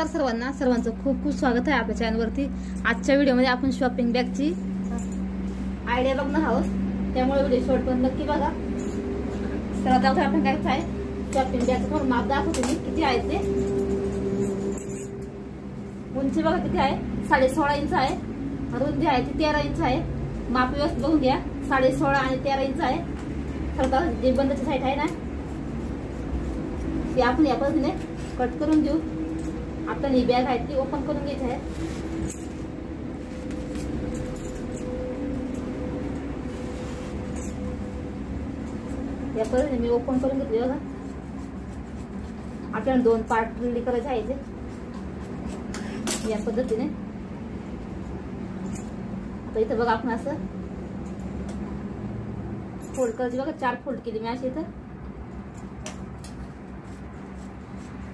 नमस्कार सर्वांना. सर्वांचं खूप खूप स्वागत आहे आपल्या चॅनलवरती आजच्या व्हिडिओमध्ये आपण शॉपिंग बॅगची आयडिया बघणार आहोत. त्यामुळे व्हिडिओ शॉर्ट पण नक्की बघा. सर्वात अगोदर आपण काय आहे शॉपिंग बॅगचं थोडं माप दाखवतो मी. किती आहे ते? उंची बघा किती आहे? साडे सोळा इंच आहे. रुंदी आहे ती तेरा इंच आहे. माप व्यवस्थित बघून घ्या. साडे सोळा आणि तेरा इंच आहे. सर्वात जे बंदची साईट आहे ना ती आपण या पद्धतीने कट करून देऊ. आपल्याला ही बॅग आहे ती ओपन करून घ्यायची आहे. या परत मी ओपन करून घेतली बघा. आपल्याला दोन पार्ट रेडी करायचे आहे ते या पद्धतीने. आता इथं बघा आपण असं फोल्ड करायची बघा चार फोल्ड केली मी अशी इथं.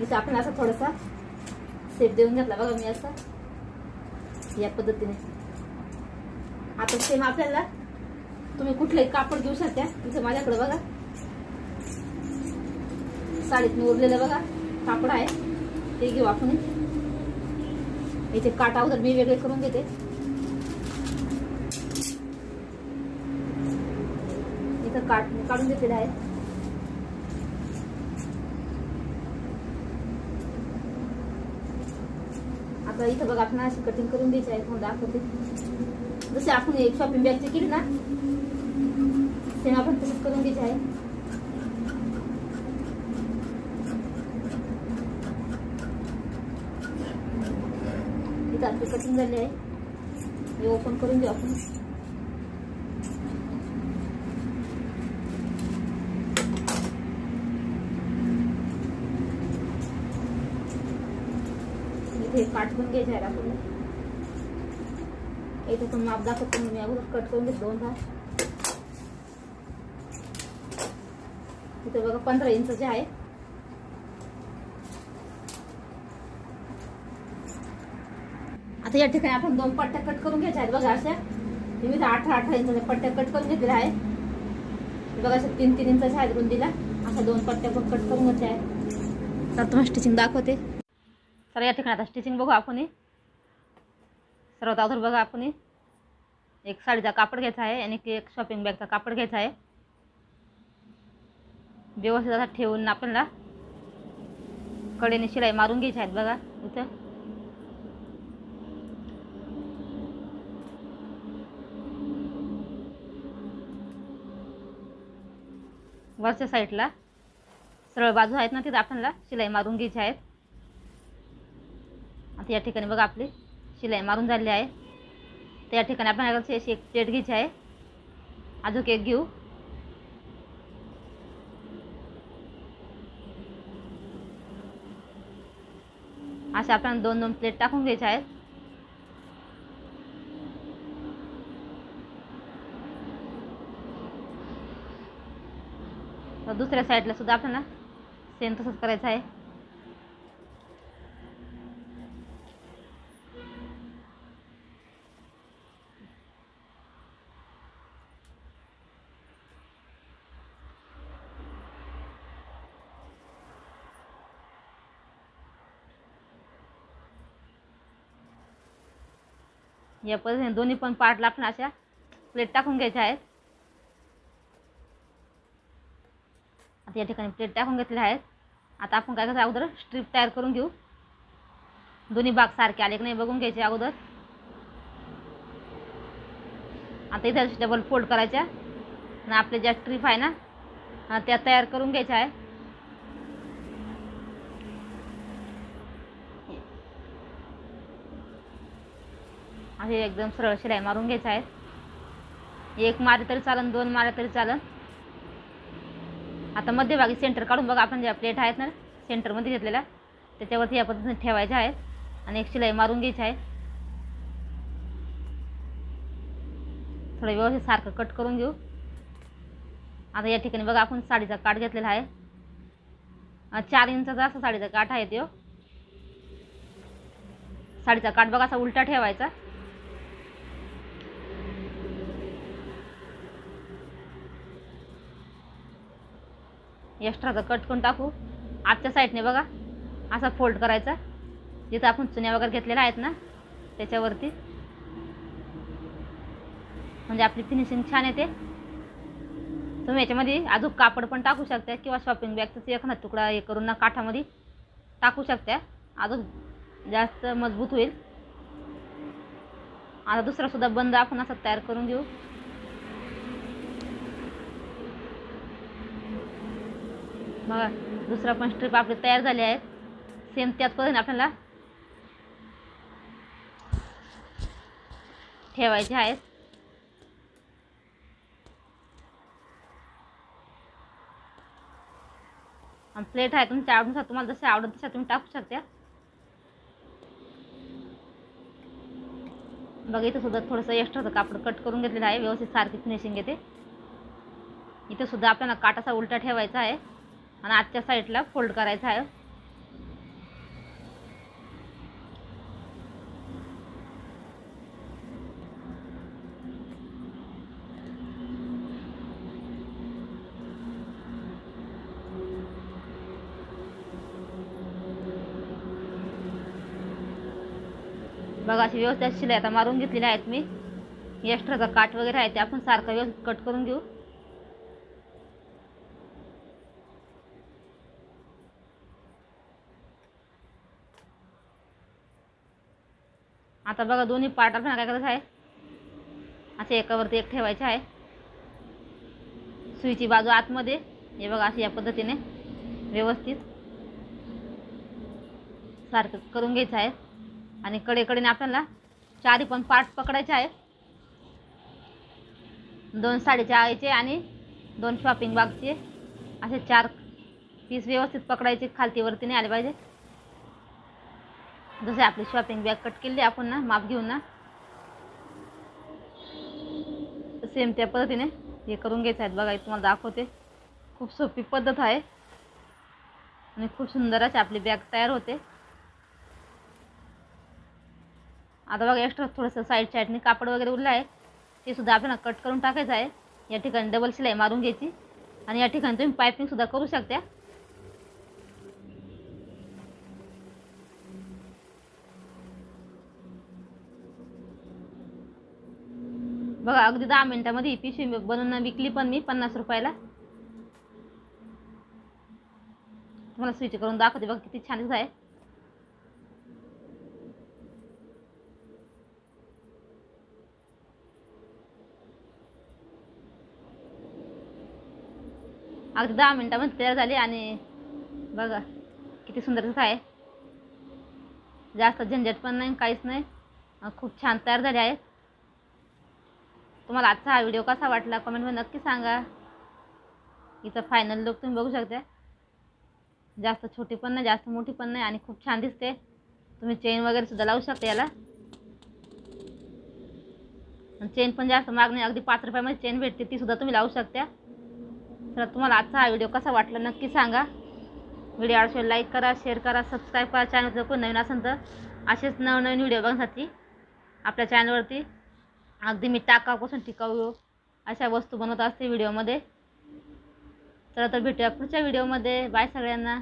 इथं आपण असं थोडासा सेप देऊन घेतला बघा मी असं. या पद्धतीने. आता सेम आपल्याला. तुम्ही कुठलंही कापड घेऊ शकता. तिथं माझ्याकडे बघा. साडीत उरलेलं बघा. कापड आहे. ते घेऊ आपण. याचे काटा अगोदर मी वेगळे करून घेते. इथं काट काढून घेतलेलं आहे. आता इथं बघा आपण अशी कटिंग करून द्यायची आहे तुम्हाला दाखवते जसे आपण शॉपिंग बॅगची केली ना सेम आपण तसंच करून द्यायची आहे इथं आपली कटिंग झाली आहे हे ओपन करून देऊ आपण इथे घे पण पूर्ण आहे आपण इथे माप दाखवतो मी अगोदर कट करून घेतो दोन भाग इथे बघा पंधरा इंचचे आहे. आता या ठिकाणी आपण दोन पट्ट्या कट करून घ्यायच्या आहेत बघा अशा. मी अठरा अठरा इंचाच्या पट्ट्या कट करून घेतलेल्या आहे बघा अशा तीन तीन इंचाच्या आहेत रुंदीला. अशा दोन पट्ट्या पण कट करून घ्यायच्या आहेत. तर तुम्हाला स्टिचिंग दाखवते. तर या ठिकाणी आता स्टिचिंग बघू आपण सर्वात अगोदर बघा आपण एक साडीचा कापड घ्यायचा आहे आणि एक शॉपिंग बॅगचा कापड घ्यायचा आहे. व्यवस्थित असा ठेवून आपल्याला कडेने शिलाई मारून घ्यायची आहेत बघा इथं. वरच्या साईडला सरळ बाजू आहेत ना तिथं आपल्याला शिलाई मारून घ्यायची आहेत. आता या ठिकाणी बघा आपली शिलाई मारून झाली आहे. तर या ठिकाणी आपण अशी एक प्लेट घ्यायची आहे. अजून एक घेऊ. अशा आपण दोन दोन प्लेट टाकून घ्यायच्या आहेत. दुसऱ्या साईडला सुद्धा आपल्याला सेम तसंच करायचं आहे. या पद्धतीने दोन्ही पण पार्टला आपण अशा प्लेट टाकून घ्यायच्या आहेत. आता या ठिकाणी प्लेट टाकून घेतलेल्या आहेत. आता आपण काय करायचं अगोदर स्ट्रीप तयार करून घेऊ. दोन्ही भाग सारखे आले की नाही बघून घ्यायचे अगोदर. आता इथे डबल फोल्ड करायच्या. आणि आपले ज्या स्ट्रीप आहे ना त्या तयार करून घ्यायच्या आहे असे एकदम सरळ शिलाई मारून घ्यायचं आहे एक मारे तरी चालन दोन मारे तरी चालन. आता मध्यभागी सेंटर काढून बघा आपण ज्या प्लेट आहेत ना सेंटरमध्ये घेतलेल्या त्याच्यावरती या पद्धतीने ठेवायच्या आहेत आणि एक शिलाई मारून घ्यायची आहे. थोडं व्यवस्थित सारखं कट करून घेऊ. आता या ठिकाणी बघा आपण साडीचा काठ घेतलेला आहे. चार इंचाचा असा साडीचा काठ आहे तो. साडीचा काठ बघा असा उलटा ठेवायचा. एक्स्ट्राचा कट करून टाकू. आजच्या साईडने बघा असा फोल्ड करायचा. जिथं आपण चुन्या वगैरे घेतलेल्या आहेत ना त्याच्यावरती. म्हणजे आपली फिनिशिंग छान येते. तुम्ही याच्यामध्ये अजून कापड पण टाकू शकता किंवा शॉपिंग बॅगचा एखादा तुकडा हे करून ना काठामध्ये टाकू शकता. अजून जास्त मजबूत होईल. आता दुसरासुद्धा बंद आपण असा तयार करून घेऊ. बघा दुसरा पण स्ट्रीप आपले तयार झाले आहेत. सेम त्याच पद्धतीने आपल्याला? ठेवायचे आहेत. आणि प्लेट आहे तुमच्या आवडीनुसार तुम्हाला जसे आवडत तशा तुम्ही टाकू शकता. बघा इथं सुद्धा थोडंसं एक्स्ट्राचं कापड कट करून घेतलेलं आहे. व्यवस्थित सारखी फिनिशिंग येते. इथं सुद्धा आपल्याला काटाचा उलटा ठेवायचा आहे. आणि आजच्या साईडला फोल्ड करायचा आहे. बघा अशी व्यवस्थित शिलाई आता मारून घेतलेल्या आहेत मी. एक्स्ट्राचा काट वगैरे आहे ते आपण सारखं व्यवस्थित कट करून घेऊ. आता बघा दोन्ही पार्ट आपण काय करायचं आहे. असे एकावरती एक ठेवायचे आहे. सुईची बाजू आतमध्ये. हे बघा अशी या पद्धतीने व्यवस्थित सारखं करून घ्यायचं आहे. आणि कडेकडेने आपल्याला चारी पण पार्ट पकडायचे आहे दोन साडेचाळीचे आणि दोन शॉपिंग बागचे असे चार पीस व्यवस्थित पकडायचे खालतीवरती नाही आले पाहिजे. जसे आपली शॉपिंग बॅग कट केली आपण ना माप घेऊन ना. सेम त्या पद्धतीने हे करून घ्यायचं आहेत. बघा तुम्हाला दाखवते. खूप सोपी पद्धत आहे. आणि खूप सुंदर अशी आपली बॅग तयार होते. आता बघा एक्स्ट्रा थोडंसं साईड साईडने कापड वगैरे उरलं आहे. ते सुद्धा आपल्याला कट करून टाकायचं आहे. या ठिकाणी डबल शिलाई मारून घ्यायची. आणि या ठिकाणी तुम्ही पायपिंगसुद्धा करू शकता. बघा अगदी दहा मिनिटामध्ये ही पिशवी बनवून विकली पण मी पन्नास रुपयाला. तुम्हाला स्विच करून दाखवते बघा किती छान आहे अगदी दहा मिनिटामध्ये तयार झाली आणि बघा किती सुंदर आहे जास्त झंझट पण नाही काहीच नाही. खूप छान तयार झाले आहेत तुम्हाला आजचा हा व्हिडिओ कसा वाटला कमेंटमध्ये नक्की सांगा. इथं फायनल लुक तुम्ही बघू शकता जास्त छोटी पण नाही जास्त मोठी पण नाही आणि खूप छान दिसते. तुम्ही चेन वगैरे सुद्धा लावू शकता याला. चेन पण जास्त मागणी नाही अगदी पाच रुपयामध्ये चेन भेटते ती सुद्धा तुम्ही लावू शकता. तर तुम्हाला आजचा हा व्हिडिओ कसा वाटला नक्की सांगा. व्हिडिओ आवडल्यास लाईक करा शेअर करा सबस्क्राईब करा. चॅनल जर कोण नवीन असेल तर असेच नवनवीन व्हिडिओ बघण्यासाठी आपल्या चॅनलवरती अगदी मी टाकापासून टिकाऊ अशा वस्तू बनवत असते व्हिडिओमध्ये. चला तर भेटूया पुढच्या व्हिडिओमध्ये. बाय सगळ्यांना.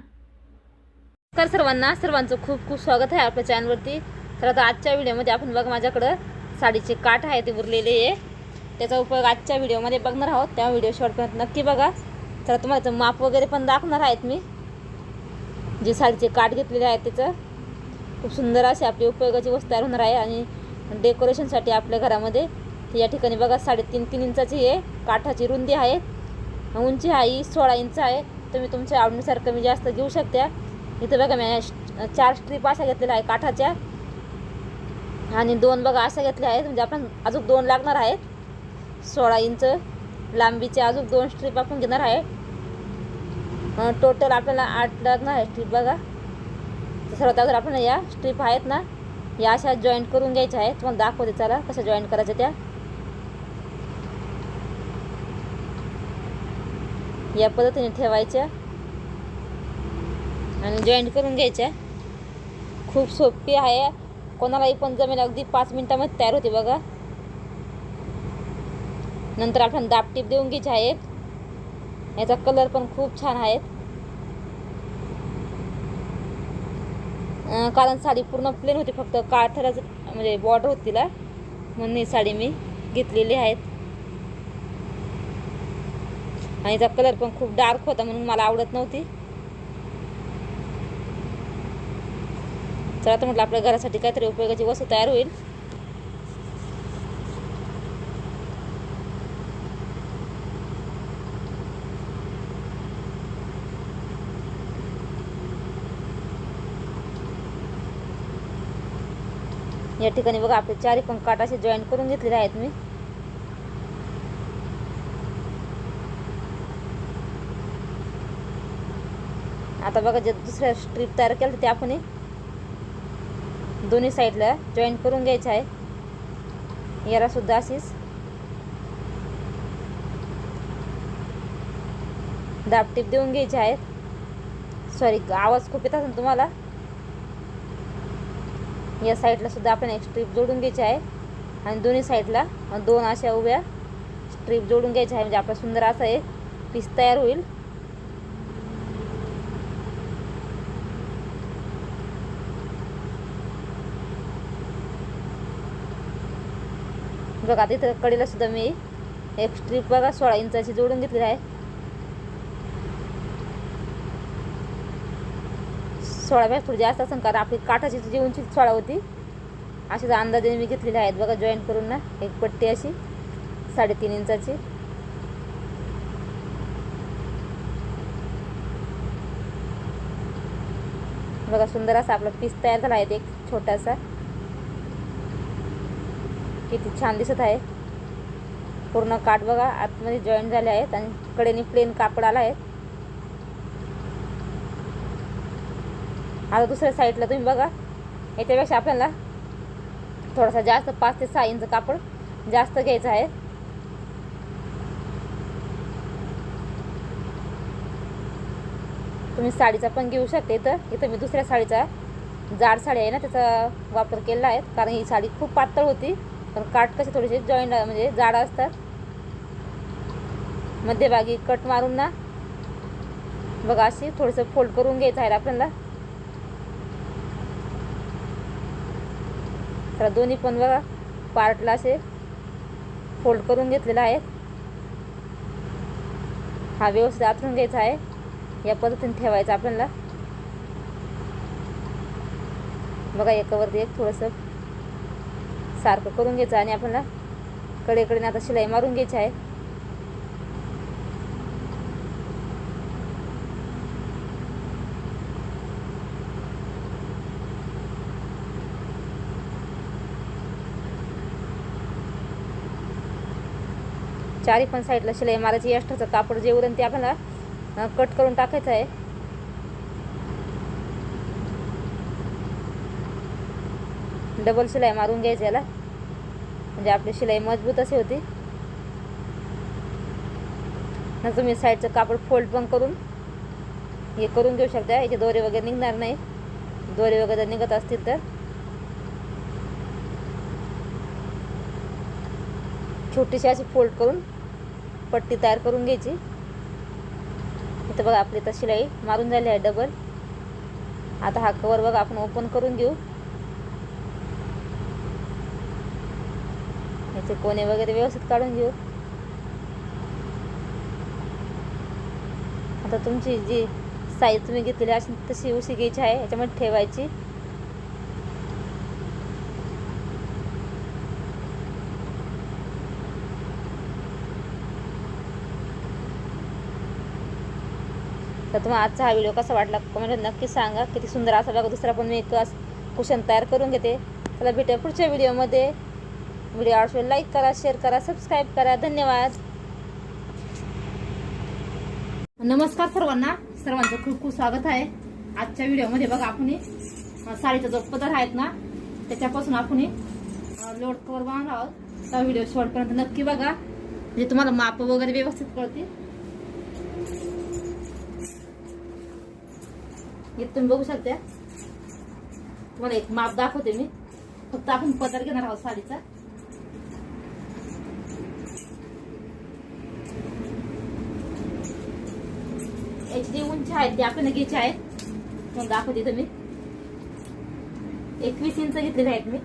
तर सर्वांना सर्वांचं खूप खूप स्वागत आहे आपल्या चॅनलवरती. तर आता आजच्या व्हिडिओमध्ये आपण बघ माझ्याकडं साडीचे काठ आहे ते उरलेले आहे. त्याचा उपयोग आजच्या व्हिडिओमध्ये बघणार आहोत. त्या व्हिडिओ शॉर्टपर्यंत नक्की बघा. तर तुम्हाला माप वगैरे पण दाखवणार आहेत मी. जे साडीचे काठ घेतलेले आहेत त्याचं. खूप सुंदर अशी आपली उपयोगाची वस्तू तयार होणार आहे आणि डेकोरेशनसाठी आपल्या घरामध्ये या ठिकाणी बघा साडेतीन तीन इंचाची आहे काठाची रुंदी आहे. उंची आहे सोळा इंच आहे. तुम्ही तुमच्या आवडीनुसार कमी जास्त घेऊ शकता. इथं बघा मी चार स्ट्रीप अशा घेतलेल्या आहे काठाच्या. आणि दोन बघा अशा घेतल्या आहेत. म्हणजे आपण अजून दोन लागणार आहेत. सोळा इंच लांबीचे अजून दोन स्ट्रीप आपण घेणार आहे. टोटल आपल्याला आठ लागणार आहे स्ट्रीप बघा. सर्वात अगोदर आपण या स्ट्रीप आहेत ना या अशा जॉईंट करून घ्यायच्या आहेत. तुम्हाला दाखवते चला कशा जॉईंट करायच्या त्या. या पद्धतीने ठेवायच्या. आणि जॉईंट करून घ्यायच्या. खूप सोपी आहे. कोणालाही पण जमेल. अगदी पाच मिनटामध्ये तयार होते बघा. नंतर आपण दापटीप देऊन घ्यायचे आहे याचा कलर पण खूप छान आहे कारण साडी पूर्ण प्लेन होती फक्त काठराच म्हणजे बॉर्डर होती तिला. म्हणून ही साडी मी घेतलेली आहेत. आणि त्याचा कलर पण खूप डार्क होता म्हणून मला आवडत नव्हती. तर आता म्हटलं आपल्या घरासाठी काहीतरी उपयोगाची वस्तू तयार होईल. या ठिकाणी बघा आपले चारी पण काट असे जॉईन करून घेतलेले आहेत मी. आता बघा जे दुसऱ्या स्ट्रीप तयार केलं ते आपण दोन्ही साईडला जॉईन करून घ्यायचं आहे. याला सुद्धा अशीच. दाबटीप देऊन घ्यायची आहे सॉरी आवाज खूप येत असेल तुम्हाला. या साईडला सुद्धा आपण एक स्ट्रीप जोडून घ्यायची आहे. आणि दोन्ही साईडला दोन अशा उभ्या स्ट्रीप जोडून घ्यायच्या आहे म्हणजे आपला सुंदर असा एक पीस तयार होईल. बघा तिथं इथं कडेला सुद्धा मी एक स्ट्रीप बघा सोळा इंचाची जोडून घेतलेली आहे. सोळा पेक्षा थोडी जास्त असेल कारण आपली काठाची जी उंची सोळा होती अशाच अंदाजाने मी घेतलेली आहेत बघा जॉईन करून ना एक पट्टी अशी साडेतीन इंचाची. बघा सुंदर असा आपला पीस तयार झाला आहे एक छोटासा. किती छान दिसत आहे. पूर्ण काठ बघा आतमध्ये जॉईन झाले आहेत आणि कडेने प्लेन कापड आला आहे. आता दुसऱ्या साईडला तुम्ही बघा. याच्यापेक्षा आपल्याला थोडासा जास्त पाच ते सहा इंच कापड जास्त घ्यायचं आहे. तुम्ही साडीचा पण घेऊ शकते. इथं इथं मी दुसऱ्या साडीचा जाड साडी आहे ना त्याचा वापर केलेला आहे. कारण ही साडी खूप पातळ होती. पण काठ कसे थोडेसे जॉईंट म्हणजे जाड असतात. मध्यभागी कट मारून ना बघा अशी थोडंसं फोल्ड करून घ्यायचं आहे आपल्याला. तर दोन्ही पण बघा पार्टला असे फोल्ड करून घेतलेला आहे. हा व्यवस्थित आथरून घ्यायचा आहे. या पद्धतीने ठेवायचा आपल्याला. बघा एकावरती एक थोडंसं सारखं करून घ्यायचं आणि आपल्याला कडेकडे आता शिलाई मारून घ्यायची आहे. चारी पण साईडला शिलाई मारायची एक्स्ट्राचं कापड जे उरण ते आपल्याला कट करून टाकायचं आहे. डबल शिलाई मारून घ्यायची याला. म्हणजे आपली शिलाई मजबूत अशी होती. नंतर तुम्ही साईडचं कापड फोल्ड पण करून हे करून घेऊ शकता. याचे दोरे वगैरे निघणार नाही दोरे वगैरे जर निघत असतील तर. छोटीशी अशी फोल्ड करून पट्टी तयार करून घ्यायची. इथं बघा आपली तर शिलाई मारून झाली आहे डबल आता हा कवर बघा आपण ओपन करून घेऊ. याचे कोणे वगैरे व्यवस्थित काढून घेऊ. आता तुमची जी साईज तुम्ही घेतलेली अशी तशी उशी घ्यायची आहे याच्यामध्ये ठेवायची. तर तुम्हाला आजचा हा व्हिडिओ कसा वाटला? कमेंट नक्की सांगा. किती सुंदर असा बघा दुसरा पण मी एक कुशन तयार करून घेते. चला भेटूया पुढच्या व्हिडिओमध्ये व्हिडिओ आवडतो लाईक करा शेअर करा सबस्क्राईब करा. धन्यवाद. नमस्कार सर्वांना. सर्वांचं खूप खूप स्वागत आहे. आजच्या व्हिडिओमध्ये बघा आपण साडीचा जो पदर आहेत ना त्याच्यापासून आपण लोड कवर बनवणार आहोत. तर व्हिडिओ शॉर्टपर्यंत नक्की बघा. म्हणजे तुम्हाला माप वगैरे व्यवस्थित कळतील. हे तुम्ही बघू शकता. तुम्हाला एक माप दाखवते मी. फक्त आपण पदर घेणार आहोत साडीचा. याची जी उंची आहे ती आपण घ्यायची आहे. मग दाखवते तुम्ही एकवीस इंच घेतलेले आहेत मी.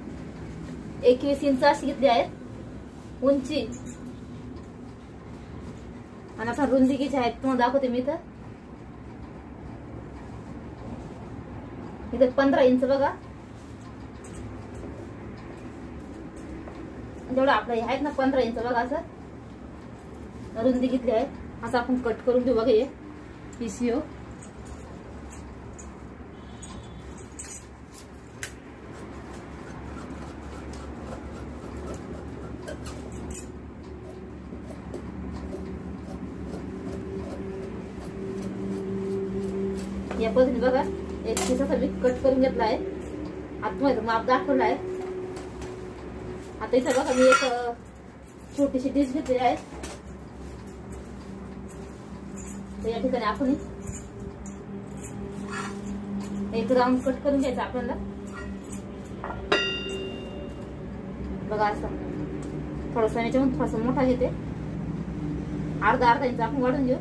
एकवीस इंच अशी घेतली आहे. उंची. आणि आता रुंदी घ्यायची आहेत तुम्हाला दाखवते मी तर इथे पंधरा इंच बघा. जेवढं आपलं हे आहेत ना पंधरा इंच बघा असं. रुंदी घेतली आहे? असं आपण कट करून घेऊ बघा हे. पीसीओ या पद्धतीने बघा एक पीस असा मी कट करून घेतला आहे आतमध्ये माप दाखवला आहे आता इथं बघा मी एक छोटीशी डिश घेतली आहे. तर या ठिकाणी आपण एक राऊंड कट करून घ्यायचा आपल्याला. बघा असं. थोडासा याच्यामध्ये थोडासा मोठा घेते अर्धा अर्धा इंच आपण वाढून घेऊ.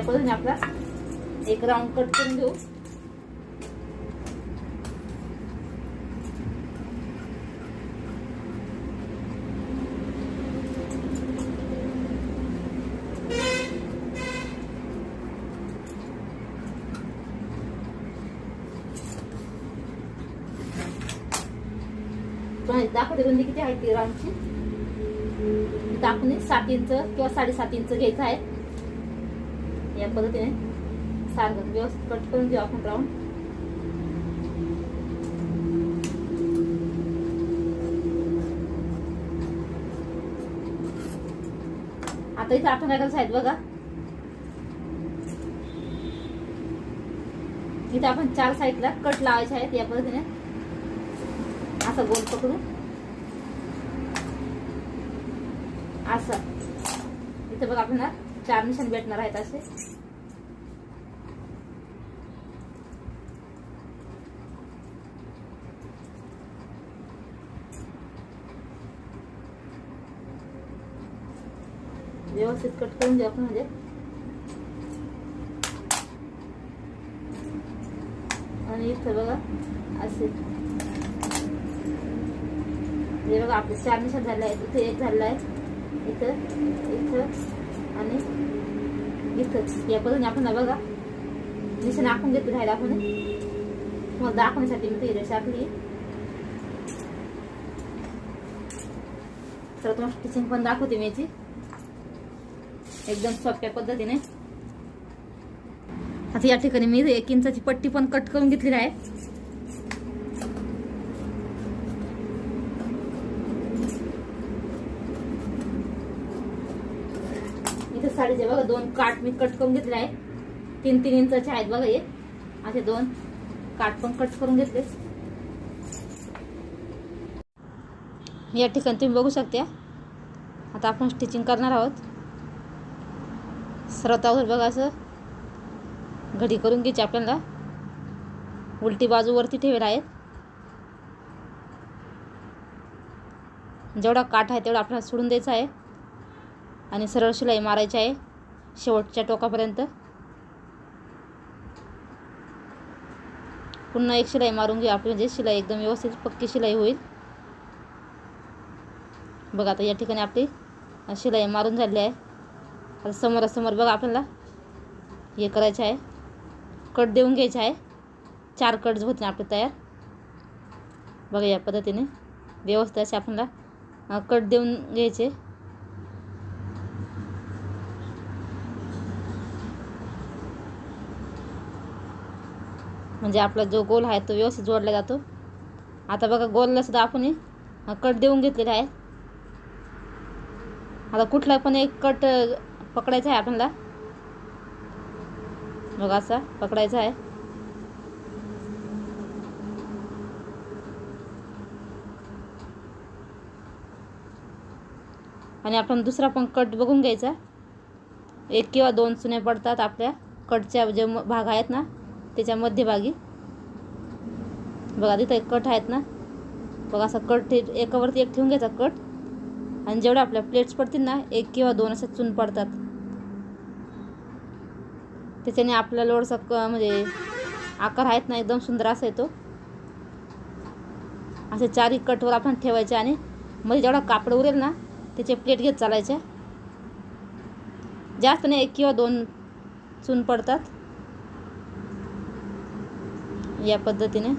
या पद्धतीने आपला एक राऊंड कट करून घेऊ दाखवते रुंदी किती आहे ती राऊंडची दाखवणे आपण सात इंच किंवा साडेसात इंच घ्यायचं आहे. या पद्धतीने सारखं व्यवस्थित कट करून घेऊ आपण राऊंड आता इथं आपण काय करायचं आहेत बघा. इथं आपण चार साईडला कट लावायचे आहेत या पद्धतीने. असं गोल पकडून. असं. इथं बघा आपल्याला चार निशाण भेटणार आहेत असे. व्यवस्थित कट करून घेऊ आपण म्हणजे. आणि इथं बघा असे. हे बघा आपले चार निशा झाले आहेत. इथे एक झालेला आहे. इथं इथं आणि इथं. या पद्धतीने आपण बघा निशाण आखून घेतली राहायला आपण. तुम्हाला दाखवण्यासाठी मी ती रेषा आखली. तर तुम्हाला स्टिचिंग पण दाखवते मी याची. एकदम सोप्या पद्धतीने. आता या ठिकाणी मी एक इंचाची पट्टी पण कट करून घेतलेली आहे. इथे साडीचे बघा दोन काठ मी कट करून घेतले आहे तीन तीन इंचाचे आहेत बघा हे. असे दोन काठ पण कट करून घेतले. या ठिकाणी तुम्ही बघू शकता. आता आपण स्टिचिंग करणार आहोत. सर्वात बघा असं. घडी करून घ्यायची आपल्याला. उलटी बाजूवरती ठेवेल आहेत. जेवढा काठ आहे तेवढा आपल्याला सोडून द्यायचा आहे. आणि सरळ शिलाई मारायची आहे. शेवटच्या टोकापर्यंत. पुन्हा एक शिलाई मारून घेऊ आपली म्हणजे शिलाई एकदम व्यवस्थित पक्की शिलाई होईल. बघा आता या ठिकाणी आपली शिलाई मारून झाली आहे. आता समोरासमोर बघा आपल्याला. हे करायचे आहे. कट देऊन घ्यायचे आहे. चार कट्स होते आपले तयार. बघा या पद्धतीने. व्यवस्थित असे आपल्याला कट देऊन घ्यायचे. म्हणजे आपला जो गोल आहे तो व्यवस्थित जोडला जातो. आता बघा गोलला सुद्धा आपण कट देऊन घेतलेला आहे. आता कुठला पण एक कट पकडायचा आहे आपल्याला. बघा असा पकडायचा आहे. आणि आपण दुसरा पण कट बघून घ्यायचा. एक किंवा दोन चुने पडतात आपल्या. कटच्या जे म- भाग आहेत ना त्याच्या मध्यभागी. बघा तिथं एक कट आहेत ना. बघा असा कट ठे एकावरती एक ठेवून घ्यायचा कट. आणि जेवढ्या आपल्या प्लेट्स पडतील ना एक किंवा दोन असे चून पडतात. त्याच्याने आपला लोडचा क म्हणजे आकार आहेत ना एकदम सुंदर असा येतो. असे चारी कटवर आपण ठेवायचे आणि मध्ये जेवढा कापड उरेल ना त्याचे प्लेट घेत चालायचे. जास्त नाही एक किंवा दोन चून पडतात. या पद्धतीने.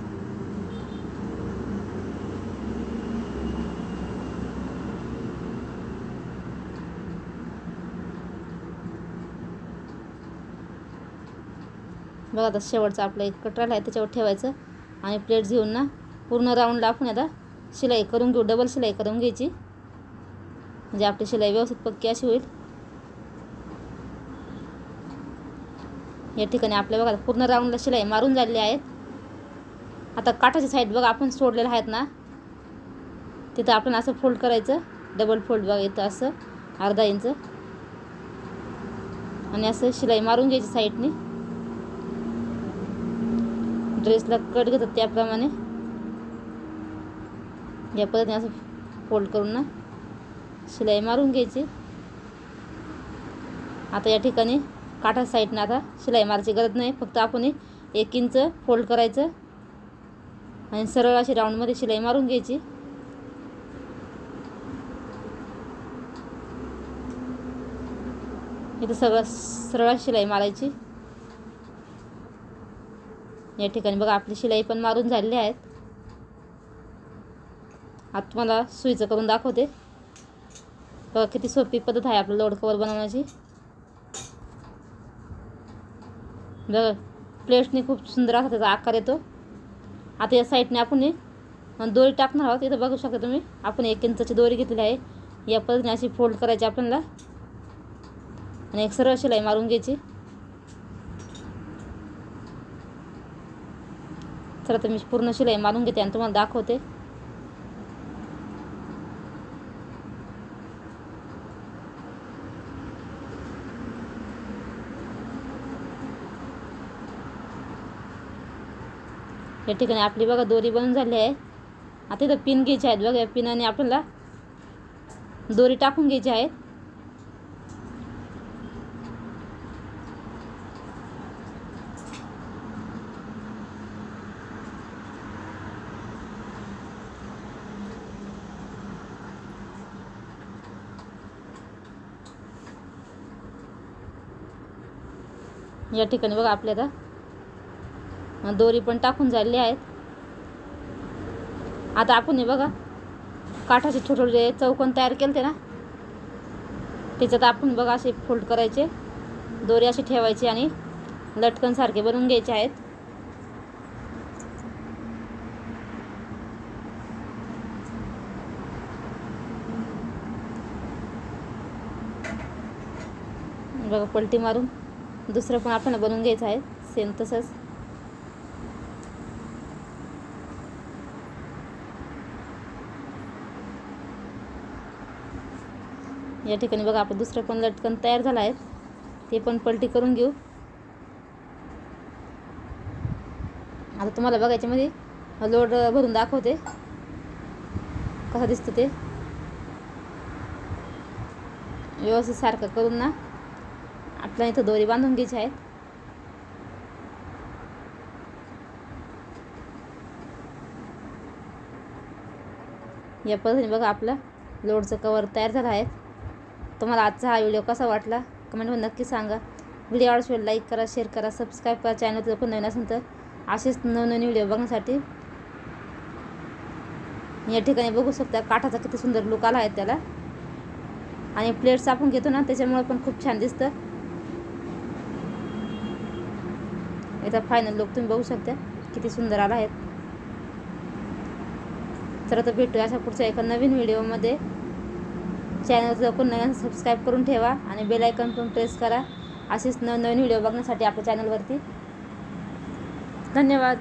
बघा आता शेवटचा आपला एक कटराला आहे त्याच्यावर ठेवायचं. आणि प्लेट घेऊन ना पूर्ण राऊंडला आपण आता शिलाई करून घेऊ डबल शिलाई करून घ्यायची. म्हणजे आपली शिलाई व्यवस्थित पक्की अशी होईल. या ठिकाणी आपल्या बघा पूर्ण राऊंडला शिलाई मारून झालेली आहेत. आता काठाची साईड बघा आपण सोडलेलं आहेत ना. तिथं आपण असं फोल्ड करायचं. डबल फोल्ड बघा इथं असं अर्धा इंच आणि असं शिलाई मारून घ्यायची साईडनी ड्रेसला कट घेतात त्याप्रमाणे. या पद्धतीने असं फोल्ड करून ना शिलाई मारून घ्यायची. आता या ठिकाणी काठा साईडनं आता शिलाई मारायची गरज नाही फक्त आपण एक इंच फोल्ड करायचं आणि सरळ अशी राऊंडमध्ये शिलाई मारून घ्यायची. इथं सगळं सरळ शिलाई मारायची. या ठिकाणी बघा आपली शिलाई पण मारून झालेली आहेत. आता तुम्हाला सुईचं करून दाखवते. बघा किती सोपी पद्धत आहे आपलं लोड कवर बनवण्याची. बघा प्लेट्सने खूप सुंदर असा त्याचा आकार येतो. आता या साईडने आपण दोरी टाकणार आहोत. इथं बघू शकता तुम्ही आपण एक इंचाची दोरी घेतलेली आहे. या पद्धतीने अशी फोल्ड करायची आपल्याला. आणि एक सरळ शिलाई मारून घ्यायची. चला तर मी पूर्ण शिलाई मारून घेते आणि तुम्हाला दाखवते. या ठिकाणी आपली बघा दोरी बनून झाली आहे. आता इथं पिन घ्यायची आहेत बघा या पिनाने आपल्याला दोरी टाकून घ्यायची आहेत. या ठिकाणी बघा आपल्या आता दोरी पण टाकून झालेली आहेत. आता आपण हे बघा काठाचे छोटे छोटे चौकोन तयार केले ते ना? त्याच्यात आपण बघा असे फोल्ड करायचे दोरी अशी ठेवायची आणि लटकन सारखे बनवून घ्यायचे आहेत. बघा पलटी मारून. दुसरं पण आपण बनवून घ्यायचं आहे. सेम तसंच. या ठिकाणी बघा आपण दुसरं पण लटकन तयार झालं आहे. ते पण पलटी करून घेऊ. आता तुम्हाला बघायच्यामध्ये लोड म्हणजे, भरून दाखवते. कसं दिसतं ते. व्यवस्थित सारखं करून ना. आपल्याला इथं दोरी बांधून घ्यायची आहेत. या पद्धतीने बघा आपलं लोडचं कवर तयार झालं आहे. तुम्हाला आजचा हा व्हिडिओ कसा वाटला? कमेंटमध्ये नक्की सांगा. व्हिडिओ आवडल्याशिवाय लाईक करा शेअर करा सबस्क्राईब करा. चॅनल जर कोण नवीन असेल तर असेच नवनवीन व्हिडिओ बघण्यासाठी या ठिकाणी बघू शकता काठाचा किती सुंदर लुक आला आहे त्याला. आणि प्लेट्स आपण घेतो ना त्याच्यामुळे पण खूप छान दिसतं. याचा फायनल लुक तुम्ही बघू शकता. किती सुंदर आला आहे. तर आता भेटूया अशा पुढच्या एका नवीन व्हिडिओमध्ये चॅनल जर कोण नवीन सबस्क्राईब करून ठेवा आणि बेल आयकॉन पण प्रेस करा. असेच नवनवीन व्हिडिओ बघण्यासाठी आपल्या चॅनलवरती धन्यवाद.